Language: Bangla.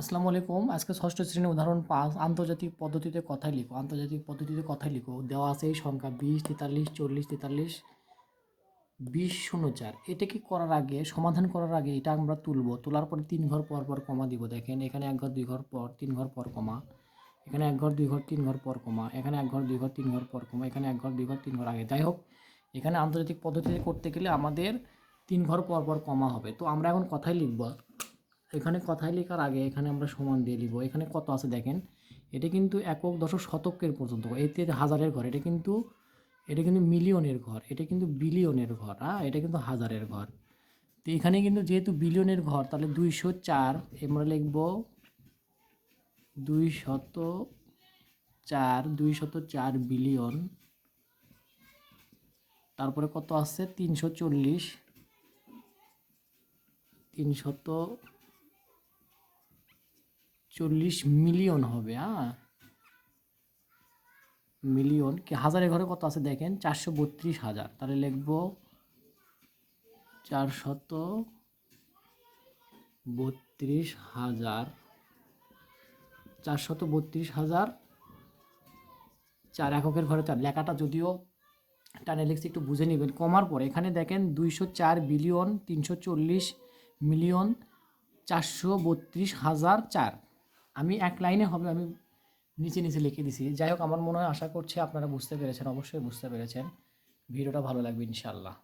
আসসালামু আলাইকুম। আজকে ষষ্ঠ শ্রেণির উদাহরণ পাঁচ। আন্তর্জাতিক পদ্ধতিতে কথাই লিখো। আন্তর্জাতিক পদ্ধতিতে কথায় লিখো। দেওয়া আছে এই সংখ্যা বিশ, তেতাল্লিশ, চল্লিশ, তেতাল্লিশ, বিশ, শূন্য, চার। এটা কি করার আগে, সমাধান করার আগে এটা আমরা তুলবো। তোলার পরে তিন ঘর পর পর কমা দিব। দেখেন, এখানে এক ঘর, দুই ঘর পর, তিন ঘর পর কমা। এখানে এক ঘর, দুই ঘর, তিন ঘর পর কমা। এখানে এক ঘর, দুই ঘর, তিন ঘর পর কমা। এখানে এক ঘর, দুই ঘর, তিন ঘর আগে। যাই হোক, এখানে আন্তর্জাতিক পদ্ধতিতে করতে গেলে আমাদের তিন ঘর পর পর কমা হবে। তো আমরা এখন কথাই লিখব। এখানে কথায় লেখার আগে এখানে আমরা সমান দিয়ে লিখব এখানে কত আছে দেখেন? এটা কিন্তু একক দশক শতকের পর্যন্ত। এতে হাজারের ঘর, এটা কিন্তু এটা কিন্তু মিলিয়নের ঘর, এটা কিন্তু বিলিয়নের ঘর হ্যাঁ এটা কিন্তু হাজারের ঘর। তো এখানে কিন্তু যেহেতু বিলিয়নের ঘর, তাহলে দুইশো চার, আমরা লিখব দুই শত চার দুই শত চার বিলিয়ন। তারপরে কত আছে? তিনশো চল্লিশ, তিনশত চল্লিশ মিলিয়ন হবে হ্যাঁ মিলিয়ন? কি, হাজারের ঘরে কত আছে দেখেন? চারশো বত্রিশ হাজার। তাহলে লিখব চারশত বত্রিশ হাজার। চারশত বত্রিশ হাজার চার এককের ঘরে চার। লেখাটা যদিও টানে লিখছি, একটু বুঝে নেবেন। কমার পরে এখানে দেখেন দুইশো চার বিলিয়ন, তিনশো চল্লিশ মিলিয়ন, চারশো বত্রিশ হাজার চার। আমি এক লাইনে হবে, আমি নিচে নিচে লিখে দিছি। যাই হোক, আমার মনে হয় আশা করছি আপনারা বুঝতে পেরেছেন, অবশ্যই বুঝতে পেরেছেন। ভিডিওটা ভালো লাগবে ইনশাল্লাহ